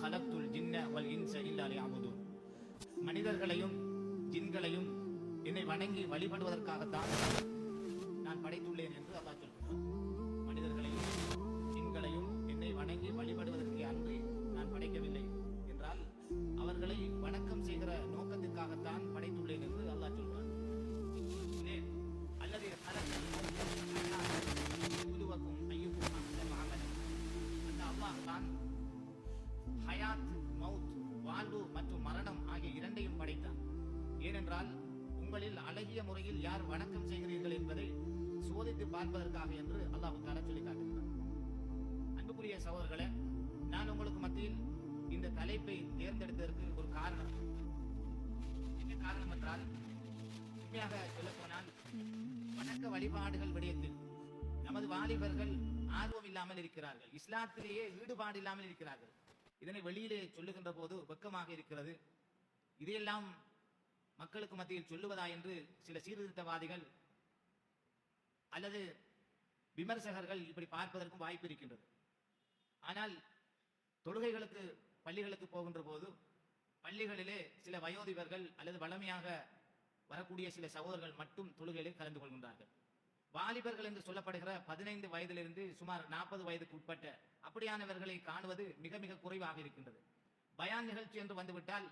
ஹலத்துல் ஜின்ன வல் இன்ச இல்லா லியஅபுதூன் மனிதர்களையும் ஜின்களையும் என்னை வணங்கி வழிபடுவதற்காகத்தான் நான் படைத்துள்ளேன் என்று அல்லாஹ் சொல்கிறார் வாழ்வு மற்றும் மரணம் ஆகிய இரண்டையும் படைத்தான். ஏனென்றால் உங்களில் அழகிய முறையில் யார் வணக்கம் செய்கிறீர்கள் என்பதை சோதித்து பார்ப்பதற்காக என்று அல்லாஹ் தாலா சொல்லி காட்டுகிறார் அன்புக்குரிய சகோதரர்களே நான் உங்களுக்கு மத்தியில் இந்த தலைப்பை தேர்ந்தெடுத்ததற்கு ஒரு காரணம். என்ன காரணம் என்றால் உண்மையாக சொல்லப் போனால் வணக்க வழிபாடுகள் விடயத்தில் நமது வாலிபர்கள் ஆர்வம் இல்லாமல் இருக்கிறார்கள். இஸ்லாத்திலேயே ஈடுபாடு இல்லாமல் இருக்கிறார்கள். இதனை வெளியிலே சொல்லுகின்ற போது வெக்கமாக இருக்கிறது. இதையெல்லாம் மக்களுக்கு மத்தியில் சொல்லுவதா என்று சில சீர்திருத்தவாதிகள் அல்லது விமர்சகர்கள் இப்படி பார்ப்பதற்கும் வாய்ப்பு இருக்கின்றது. ஆனால் தொழுகைகளுக்கு பள்ளிகளுக்கு போகின்ற போது பள்ளிகளிலே சில வயோதிபர்கள் அல்லது வளமையாக வரக்கூடிய சில சகோதரர்கள் மட்டும் தொழுகையில் கலந்து கொள்கின்றார்கள். வாலிபர்கள் என்று சொல்லப்படுகிற பதினைந்து வயதிலிருந்து சுமார் நாற்பது வயதுக்கு உட்பட்ட அப்படியானவர்களை காணுவது மிக மிக குறைவாக இருக்கின்றது. பயான் நிகழ்ச்சி என்று வந்துவிட்டால்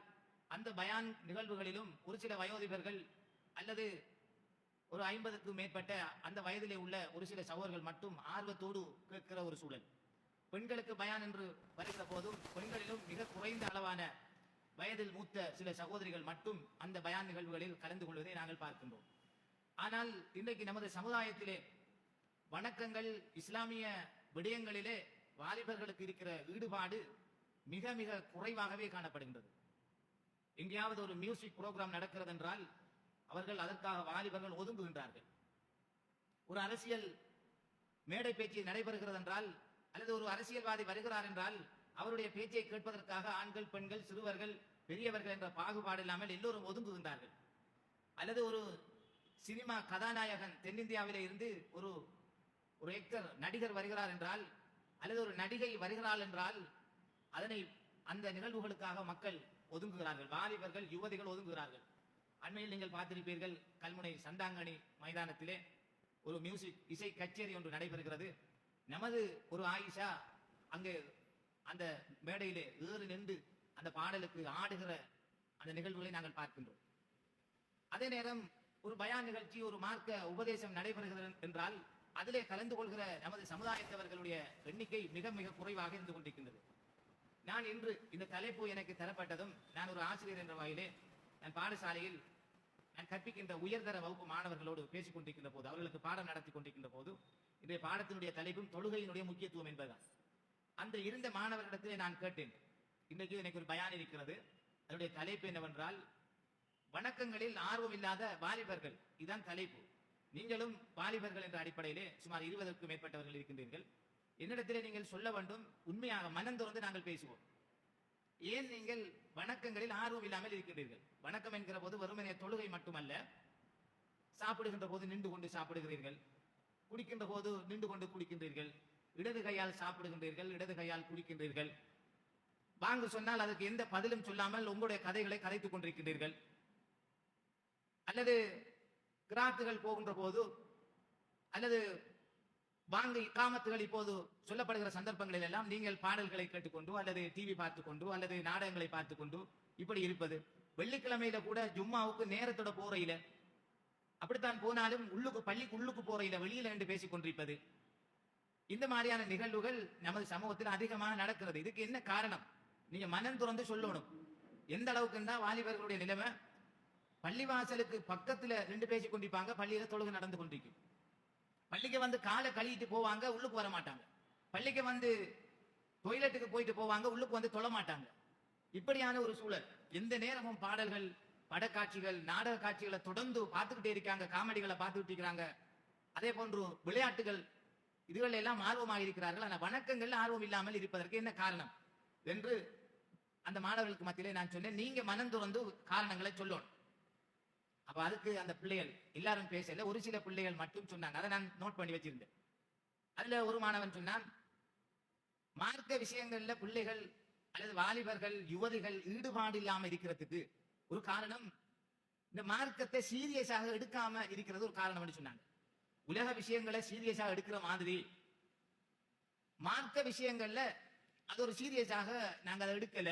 அந்த பயான் நிகழ்வுகளிலும் ஒரு சில வயோதிபர்கள் அல்லது ஒரு ஐம்பதுக்கும் மேற்பட்ட அந்த வயதிலே உள்ள ஒரு சில சகோதர்கள் மட்டும் ஆர்வத்தோடு கேட்கிற ஒரு சூழல். பெண்களுக்கு பயான் என்று வருகிற போதும் பெண்களிலும் மிக குறைந்த அளவான வயதில் மூத்த சில சகோதரிகள் மட்டும் அந்த பயான் நிகழ்வுகளில் கலந்து கொள்வதை நாங்கள் பார்க்கின்றோம். ஆனால் இன்றைக்கு நமது சமுதாயத்திலே வணக்கங்கள் இஸ்லாமிய விடயங்களிலே வாலிபர்களுக்கு இருக்கிற ஈடுபாடு மிக மிக குறைவாகவே காணப்படுகின்றது. எங்கேயாவது ஒரு மியூசிக் புரோகிராம் நடக்கிறது என்றால் அவர்கள் அதற்காக வாலிபர்கள் ஒதுங்குகின்றார்கள். ஒரு அரசியல் மேடை பேச்சு நடைபெறுகிறது என்றால் அல்லது ஒரு அரசியல்வாதி வருகிறார் என்றால் அவருடைய பேச்சை கேட்பதற்காக ஆண்கள் பெண்கள் சிறுவர்கள் பெரியவர்கள் என்ற பாகுபாடு இல்லாமல் எல்லோரும் ஒதுங்குகின்றார்கள். அல்லது ஒரு சினிமா கதாநாயகன் தென்னிந்தியாவில இருந்து ஒரு ஒரு ஆக்டர் நடிகர் வருகிறார் என்றால் அல்லது ஒரு நடிகை வருகிறாள் என்றால் அதனை அந்த நிகழ்வுகளுக்காக மக்கள் ஒதுங்குகிறார்கள். வாலிபர்கள் யுவதிகள் ஒதுங்குகிறார்கள். அண்மையில் நீங்கள் பார்த்திருப்பீர்கள் கல்முனை சந்தாங்கனி மைதானத்திலே ஒரு மியூசிக் இசை கச்சேரி ஒன்று நடைபெறுகிறது. நமது ஒரு ஆயிஷா அங்கே அந்த மேடையிலே ஏறு நின்று அந்த பாடலுக்கு ஆடுகிற அந்த நிகழ்வுகளை நாங்கள் பார்க்கின்றோம். அதே நேரம் ஒரு பயான் நிகழ்ச்சி ஒரு மார்க்க உபதேசம் நடைபெறுகிறது என்றால் அதிலே கலந்து கொள்கிற நமது சமுதாயத்தவர்களுடைய எண்ணிக்கை மிக மிக குறைவாக இருந்து கொண்டிருக்கின்றது. நான் இன்று இந்த தலைப்பு எனக்கு தரப்பட்டதும் நான் ஒரு ஆசிரியர் என்ற வகையிலே நான் பாடசாலையில் நான் கற்பிக்கின்ற உயர்தர வகுப்பு மாணவர்களோடு பேசிக் கொண்டிருக்கின்ற போது அவர்களுக்கு பாடம் நடத்தி கொண்டிருக்கின்ற போது இன்றைய பாடத்தினுடைய தலைப்பும் தொழுகையினுடைய முக்கியத்துவம் என்பதுதான். அந்த இருந்த மாணவர்களிடத்திலே நான் கேட்டேன் இன்றைக்கு எனக்கு ஒரு பயான் இருக்கிறது. அதனுடைய தலைப்பு என்னவென்றால் வணக்கங்களில் ஆர்வம் இல்லாத வாலிபர்கள். இதுதான் தலைப்பு. நீங்களும் வாலிபர்கள் என்ற அடிப்படையிலே சுமார் இருபதற்கும் மேற்பட்டவர்கள் இருக்கின்றீர்கள். என்னிடத்திலே நீங்கள் சொல்ல வேண்டும் உண்மையாக மனம் திறந்து நாங்கள் பேசுவோம். ஏன் நீங்கள் வணக்கங்களில் ஆர்வம் இல்லாமல் இருக்கின்றீர்கள்? வணக்கம் என்கிற போது வறுமனைய தொழுகை மட்டுமல்ல சாப்பிடுகின்ற போது நின்று கொண்டு சாப்பிடுகிறீர்கள் குடிக்கின்ற போது நின்று கொண்டு குடிக்கின்றீர்கள் இடது கையால் சாப்பிடுகின்றீர்கள் இடது கையால் குடிக்கின்றீர்கள் வாங்க சொன்னால் அதற்கு எந்த பதிலும் சொல்லாமல் உங்களுடைய கதைகளை கதைத்துக் கொண்டிருக்கின்றீர்கள். அல்லது கிராத்துகள் போகின்ற போது அல்லது வாங்க இக்காமத்துகள் இப்போது சொல்லப்படுகிற சந்தர்ப்பங்களில் எல்லாம் நீங்கள் பாடல்களை கேட்டுக்கொண்டு அல்லது டிவி பார்த்து கொண்டு அல்லது நாடகங்களை பார்த்து கொண்டு இப்படி இருப்பது. வெள்ளிக்கிழமையில கூட ஜும்மாவுக்கு நேரத்தோட போறையில அப்படித்தான் போனாலும் உள்ளுக்கு பள்ளிக்கு உள்ளுக்கு போறையில வெளியில என்று பேசிக் கொண்டிருப்பது. இந்த மாதிரியான நிகழ்வுகள் நமது சமூகத்தில் அதிகமாக நடக்கிறது. இதுக்கு என்ன காரணம்? நீங்க மனம் துறந்து சொல்லணும். எந்த அளவுக்கு இருந்தா வாலிபர்களுடைய நிலைமை பள்ளிவாசலுக்கு பக்கத்துல ரெண்டு பேசி கொண்டிருப்பாங்க. பள்ளியில தொழுகை நடந்து கொண்டிருக்கும். பள்ளிக்கு வந்து காலை கழுவிட்டு போவாங்க உள்ளுக்கு வர மாட்டாங்க. பள்ளிக்கு வந்து டொய்லெட்டுக்கு போயிட்டு போவாங்க உள்ளுக்கு வந்து தொழ மாட்டாங்க. இப்படியான ஒரு சூழல். எந்த நேரமும் பாடல்கள் படக்காட்சிகள் நாடக காட்சிகளை தொடர்ந்து பார்த்துக்கிட்டே இருக்காங்க காமெடிகளை பார்த்துக்கிட்டு இருக்கிறாங்க. அதே போன்று விளையாட்டுகள் இதுகள் எல்லாம் ஆர்வமாக இருக்கிறார்கள். ஆனால் வணக்கங்கள் ஆர்வம் இல்லாமல் இருப்பதற்கு என்ன காரணம்? என்று அந்த மாணவர்களுக்கு மத்தியிலே நான் சொன்னேன். நீங்க மனம் துறந்து காரணங்களை சொல்லணும். அப்ப அதுக்கு அந்த பிள்ளைகள் எல்லாரும் பேசல. ஒரு சில பிள்ளைகள் மட்டும் சொன்னாங்க. அதை நான் நோட் பண்ணி வச்சிருந்தேன். அதுல ஒரு மாணவன் சொன்னான் மார்க்க விஷயங்கள்ல பிள்ளைகள் அல்லது வாலிபர்கள் யுவதிகள் ஈடுபாடு இல்லாம இருக்கிறதுக்கு ஒரு காரணம் இந்த மார்க்கத்தை சீரியஸாக எடுக்காம இருக்கிறது ஒரு காரணம் சொன்னாங்க. உலக விஷயங்களை சீரியஸாக எடுக்கிற மாதிரி மார்க்க விஷயங்கள்ல அது ஒரு சீரியஸாக நாங்க அதை எடுக்கல.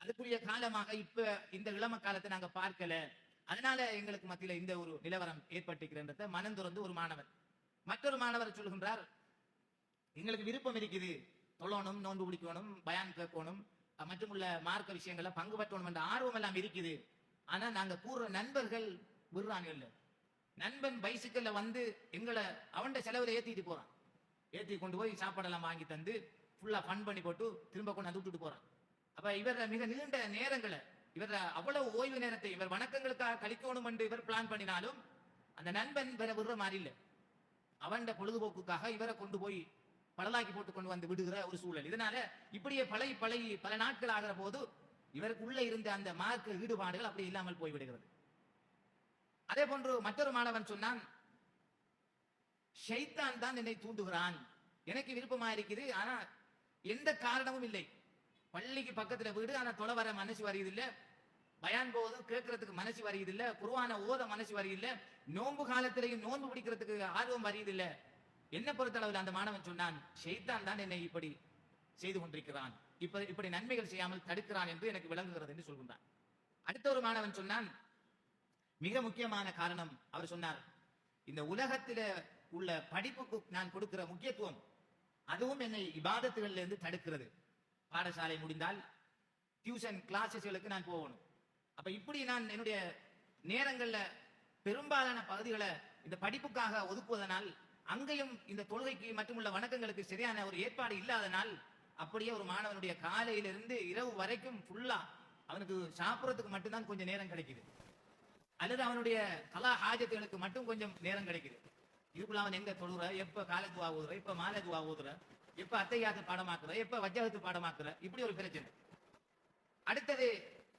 அதுக்குரிய காலமாக இப்ப இந்த இளம காலத்தை நாங்க பார்க்கல. அதனால எங்களுக்கு மத்தியில இந்த ஒரு நிலவரம் ஏற்பட்டிருக்கிறத மனம் துறந்து ஒரு மாணவர் மற்றொரு மாணவர் சொல்கின்றார் எங்களுக்கு விருப்பம் இருக்குது. தொழணும் நோன்பு பிடிக்கணும் பயான் கேட்கணும் மற்றும் உள்ள மார்க்க விஷயங்களை பங்கு பற்றணும் என்ற ஆர்வம் எல்லாம் இருக்குது. ஆனா நாங்க கூற நண்பர்கள் விடுறாங்க இல்லை. நண்பன் பைசிக்கல்ல வந்து எங்களை அவன்ட செலவுல ஏத்திட்டு போறான். ஏத்தி கொண்டு போய் சாப்பாடெல்லாம் வாங்கி தந்து ஃபுல்லா ஃபன் பண்ணி போட்டு திரும்ப கொண்டு வந்து விட்டுட்டு போறான். அப்ப இவர மிக நீண்ட நேரங்களை இவர் அவ்வளவு ஓய்வு நேரத்தை இவர் வணக்கங்களுக்காக கழிக்கணும் என்று இவர் பிளான் பண்ணினாலும் அந்த நண்பன் வேற விடுற மாதிரி இல்லை. அவன் பொழுதுபோக்குக்காக இவரை கொண்டு போய் படலாக்கி போட்டு கொண்டு வந்து விடுகிற ஒரு சூழல். இதனால இப்படியே பழகி பழகி பல நாட்கள் ஆகிற போது இவருக்கு உள்ள இருந்த அந்த மார்க்க ஈடுபாடுகள் அப்படி இல்லாமல் போய்விடுகிறது. அதே போன்று மற்றொரு மாணவன் சொன்னான் ஷைத்தான் தான் என்னை தூண்டுகிறான். எனக்கு விருப்பமா இருக்குது. ஆனா எந்த காரணமும் இல்லை. பள்ளிக்கு பக்கத்துல வீடு ஆனா தொலை வர மனசு வருவதில்லை பயான் போது கேட்கறதுக்கு மனசு வருவதில்லை குருவான ஓத மனசு வருவதில்லை நோன்பு காலத்திலையும் நோன்பு பிடிக்கிறதுக்கு ஆர்வம் வருவதில்லை என்ன பொறுத்தளவில் அந்த மாணவன் சொன்னான் ஷெய்தான் தான் என்னை இப்படி செய்து கொண்டிருக்கிறான். இப்ப இப்படி நன்மைகள் செய்யாமல் தடுக்கிறான் என்று எனக்கு விளங்குகிறது என்று சொல்கின்றான். அடுத்த ஒரு மாணவன் சொன்னான் மிக முக்கியமான காரணம் அவர் சொன்னார் இந்த உலகத்தில உள்ள படிப்புக்கு நான் கொடுக்கிற முக்கியத்துவம் அதுவும் என்னை இபாதத்துகள்ல இருந்து தடுக்கிறது. பாடசாலை முடிந்தால் டியூஷன் கிளாஸஸ்களுக்கு நான் போகணும். அப்ப இப்படி நான் என்னுடைய நேரங்கள்ல பெரும்பாலான பகுதிகளை இந்த படிப்புக்காக ஒதுக்குவதனால் அங்கேயும் இந்த தொழுகைக்கு மற்றும் உள்ள வணக்கங்களுக்கு சரியான ஒரு ஏற்பாடு இல்லாதனால் அப்படியே ஒரு மாணவனுடைய காலையிலிருந்து இரவு வரைக்கும் ஃபுல்லா அவனுக்கு சாப்பிட்றதுக்கு மட்டும்தான் கொஞ்சம் நேரம் கிடைக்குது. அல்லது அவனுடைய கலா ஹாஜத்துகளுக்கு மட்டும் கொஞ்சம் நேரம் கிடைக்குது. இதுக்குள்ள அவன் எங்க தொழுற? எப்ப காலத்துவா ஓதுற? எப்ப மாலத்துவா ஓதுற? எப்ப அத்தையாத்து பாடமாக்குற எப்ப வஜ்ஜகத்து பாடமாக்குற? இப்படி ஒரு பிரச்சனை. அடுத்தது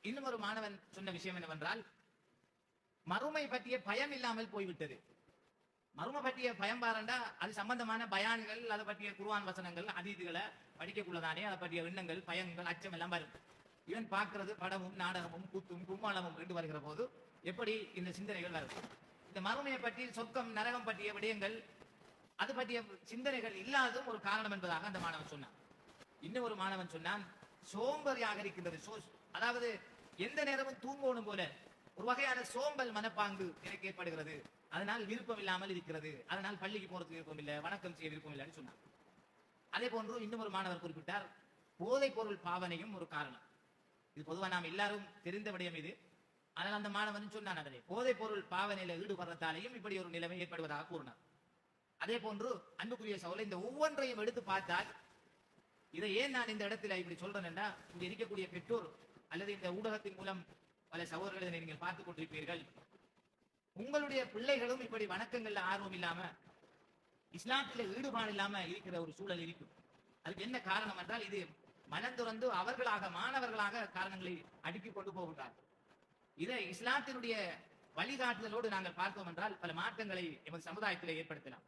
இன்னும் ஒரு மாணவன் சொன்ன விஷயம் என்னவென்றால் மறுமை பற்றிய பயம் இல்லாமல் போய்விட்டது. மறுமை பற்றிய பயம் பாருண்டா அது சம்பந்தமான பயான்கள் அதை பற்றிய குருவான் வசனங்கள் அதீதுகளை படிக்கக்குள்ளதானே அதை பற்றிய எண்ணங்கள் பயங்கள் அச்சம் எல்லாம் வரும். இவன் பார்க்கறது படமும் நாடகமும் கூத்தும் கும்மாளமும் ரெண்டு வருகிற போது எப்படி இந்த சிந்தனைகள் வரும்? இந்த மறுமையை பற்றி சொர்க்கம் நரகம் பற்றிய விடயங்கள் அது பற்றிய சிந்தனைகள் இல்லாததும் ஒரு காரணம் என்பதாக அந்த மாணவன் சொன்னான். இன்னும் ஒரு மாணவன் சொன்னான் சோம்பறியாக இருக்கின்றது சோ- அதாவது எந்த நேரமும் தூங்கணும் போல ஒரு வகையான சோம்பல் மனப்பாங்கு எனக்கு ஏற்படுகிறது. அதனால் விருப்பம் இல்லாமல் இருக்கிறது. அதனால் பள்ளிக்கு போறதுக்கு விருப்பம் இல்லை வணக்கம் செய்ய விருப்பம் இல்லைன்னு சொன்னான். அதே போன்று இன்னும் ஒரு மாணவர் குறிப்பிட்டார் போதைப் பொருள் பாவனையும் ஒரு காரணம். இது பொதுவாக நாம் எல்லாரும் தெரிந்த விடயம் இது. ஆனால் அந்த மாணவன் சொன்னான் அதனை போதைப் பொருள் பாவனையில ஈடுபடுறதாலையும் இப்படி ஒரு நிலைமை ஏற்படுவதாக கூறினார். அதே போன்று அன்புக்குரிய சோழ இந்த ஒவ்வொன்றையும் எடுத்து பார்த்தால் இதை ஏன் நான் இந்த இடத்துல இப்படி சொல்றேன்னா இங்க இருக்கக்கூடிய பெற்றோர் அல்லது இந்த ஊடகத்தின் மூலம் பல சகோதரர்களை நீங்கள் பார்த்துக் கொண்டிருப்பீர்கள். உங்களுடைய பிள்ளைகளும் இப்படி வணக்கங்கள்ல ஆர்வம் இல்லாம இஸ்லாத்துல ஈடுபாடு இல்லாம இருக்கிற ஒரு சூழல் இருக்கும். அதுக்கு என்ன காரணம் என்றால் இது மனம் துறந்து அவர்களாக மாணவர்களாக காரணங்களை அடுக்கி கொண்டு போகின்றார் இதை இஸ்லாத்தினுடைய வழிகாட்டுதலோடு நாங்கள் பார்த்தோம் என்றால் பல மாற்றங்களை எமது சமுதாயத்தில் ஏற்படுத்தலாம்.